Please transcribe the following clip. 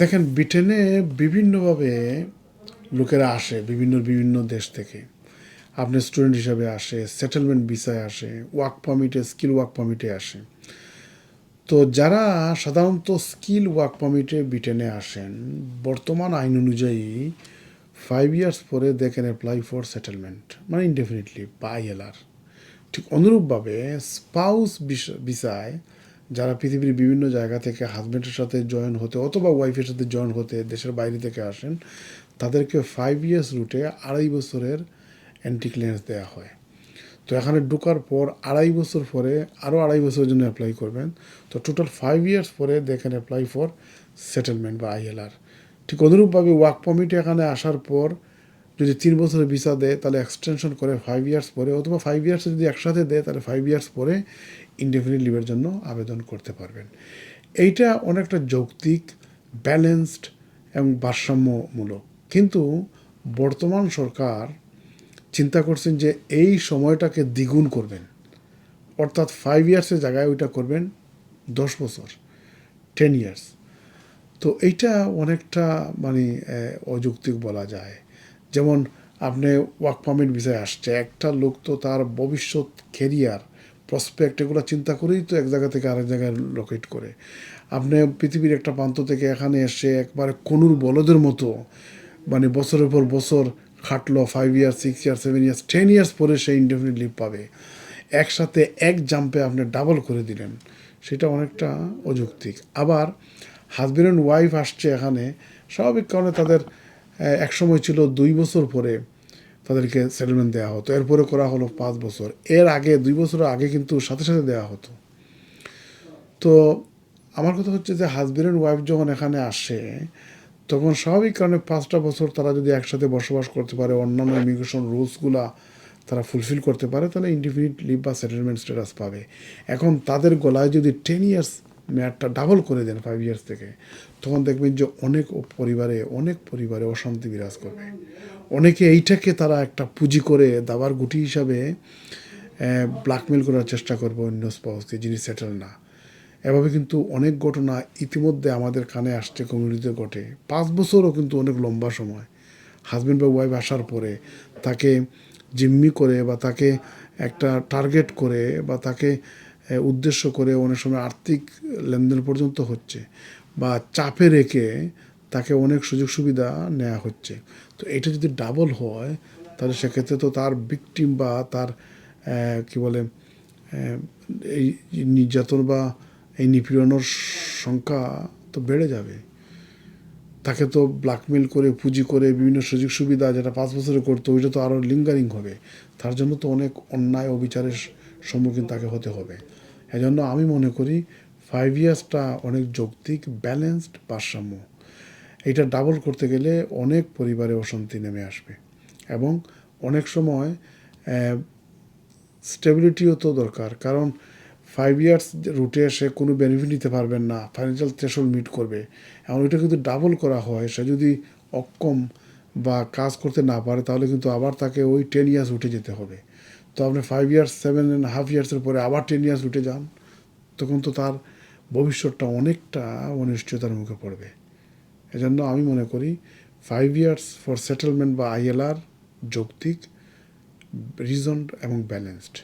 দেখেন, ব্রিটেনে বিভিন্নভাবে লোকেরা আসে, বিভিন্ন বিভিন্ন দেশ থেকে। আপনি স্টুডেন্ট হিসাবে আসে, সেটেলমেন্ট ভিসায় আসে, ওয়ার্ক পারমিটে, স্কিল ওয়ার্ক পারমিটে আসে। তো যারা সাধারণত স্কিল ওয়ার্ক পারমিটে ব্রিটেনে আসেন, বর্তমান আইন অনুযায়ী ফাইভ ইয়ার্স পরে they can apply for settlement মানে ইনডেফিনিটলি বা আইএলআর ঠিক অনুরূপভাবে স্পাউস ভিসায় যারা পৃথিবীর বিভিন্ন জায়গা থেকে হাজব্যান্ডের সাথে জয়েন হতে অথবা ওয়াইফের সাথে জয়েন হতে দেশের বাইরে থেকে আসেন, তাদেরকে ফাইভ ইয়ার্স রুটে আড়াই বছরের অ্যান্টি ক্লিয়ারেন্স দেওয়া হয়। তো এখানে ঢোকার পর আড়াই বছর পরে আরও আড়াই বছরের জন্য অ্যাপ্লাই করবেন। তো টোটাল ফাইভ ইয়ার্স পরে they can apply for settlement বা আইএলআর ঠিক অনুরূপভাবে ওয়ার্ক পারমিটে এখানে আসার পর যদি তিন বছরের ভিসা দেয়, তাহলে এক্সটেনশন করে ফাইভ ইয়ার্স পরে অথবা ফাইভ ইয়ার্স যদি একসাথে দেয়, তাহলে ফাইভ ইয়ার্স পরে ইনডেফিনিট লিভের জন্য আবেদন করতে পারবেন। এইটা অনেকটা যৌক্তিক ব্যালেন্সড এবং ভারসাম্যমূলক। কিন্তু বর্তমান সরকার চিন্তা করছেন যে এই সময়টাকে দ্বিগুণ করবেন। অর্থাৎ ফাইভ ইয়ার্সের জায়গায় ওইটা করবেন দশ বছর টেন ইয়ার্স তো এইটা অনেকটা মানে অযৌক্তিক বলা যায়। যেমন আপনি ওয়ার্ক পারমিট বিষয়ে আসছে, একটা লোক তো তার ভবিষ্যৎ কেরিয়ার প্রসপেক্ট এগুলো চিন্তা করেই তো এক জায়গা থেকে আরেক জায়গায় লোকেট করে। আপনি পৃথিবীর একটা প্রান্ত থেকে এখানে এসে একবারে কোনুর বলদের মতো মানে বছরের পর বছর খাটলো five years six years seven years ten years পরে সে ইনডেফিনিট লিভ পাবে। একসাথে এক জাম্পে আপনি ডাবল করে দিলেন, সেটা অনেকটা অযৌক্তিক। আবার হাজব্যান্ড ওয়াইফ আসছে এখানে, স্বাভাবিক কারণে তাদের আহ, এক সময় ছিল দুই বছর পরে তাদেরকে সেটেলমেন্ট দেওয়া হতো। এরপরে করা হলো পাঁচ বছর। এর আগে দুই বছর আগে কিন্তু সাথে সাথে দেওয়া হতো। তো আমার কথা হচ্ছে যে হাজব্যান্ড অ্যান্ড ওয়াইফ যখন এখানে আসে তখন স্বাভাবিক কারণে পাঁচটা বছর তারা যদি একসাথে বসবাস করতে পারে অন্যান্য ইমিগ্রেশন রুলসগুলা তারা ফুলফিল করতে পারে তাহলে ইন্ডিফিনিট লিভ বা সেটেলমেন্ট স্ট্যাটাস পাবে। এখন তাদের গলায় যদি টেন ইয়ার্স মেয়াদটা ডাবল করে দেন ফাইভ ইয়ার্স থেকে। তখন দেখবেন যে অনেক পরিবারে অনেক পরিবারে অশান্তি বিরাজ করবে। অনেকে এইটাকে তারা একটা পুঁজি করে দাবার গুটি হিসাবে ব্ল্যাকমেল করার চেষ্টা করবে অন্য স্পাউসকে যিনি সেটেল না। এভাবে কিন্তু অনেক ঘটনা ইতিমধ্যে আমাদের কানে আসছে কমিউনিটিতে ঘটে। পাঁচ বছরও কিন্তু অনেক লম্বা সময়। হাজব্যান্ড বা ওয়াইফ আসার পরে তাকে জিম্মি করে বা তাকে একটা টার্গেট করে বা তাকে উদ্দেশ্য করে অনেক সময় আর্থিক লেনদেন পর্যন্ত হচ্ছে বা চাপে রেখে তাকে অনেক সুযোগ সুবিধা নেওয়া হচ্ছে। তো এটা যদি ডাবল হয়, তাহলে সেক্ষেত্রে তো তার ভিকটিম বা তার কি বলে এই নির্যাতন বা এই নিপীড়নের সংখ্যা তো বেড়ে যাবে। তাকে তো ব্ল্যাকমেল করে, পুঁজি করে, বিভিন্ন সুযোগ সুবিধা যেটা পাঁচ বছরে করতো, ওইটা তো আরও লিঙ্গারিং হবে। তার জন্য তো অনেক অন্যায় ও বিচারের সম্মুখীন তাকে হতে হবে। এজন্য আমি মনে করি ফাইভ ইয়ার্সটা অনেক যৌক্তিক ব্যালেন্সড ভারসাম্য। এটা ডাবল করতে গেলে অনেক পরিবারে অশান্তি নেমে আসবে এবং অনেক সময় স্টেবিলিটিও তো দরকার। কারণ ফাইভ ইয়ার্স রুটে সে কোনো বেনিফিট নিতে পারবেন না ফাইন্যান্সিয়াল থ্রেশল মিট করবে। এখন ওইটা কিন্তু ডাবল করা হয়। সে যদি অক্ষম বা কাজ করতে না পারে, তাহলে কিন্তু আবার তাকে ওই টেন ইয়ার্স উঠে যেতে হবে। তো আপনি five years seven and half ইয়ার্সের পরে আবার টেন ইয়ার্স উঠে যান, তখন তো তার ভবিষ্যৎটা অনেকটা অনিশ্চয়তার মুখে পড়বে। এজন্য আমি মনে করি ফাইভ ইয়ার্স ফর সেটেলমেন্ট বা আইএলআর যৌক্তিক রিজন এবং ব্যালেন্সড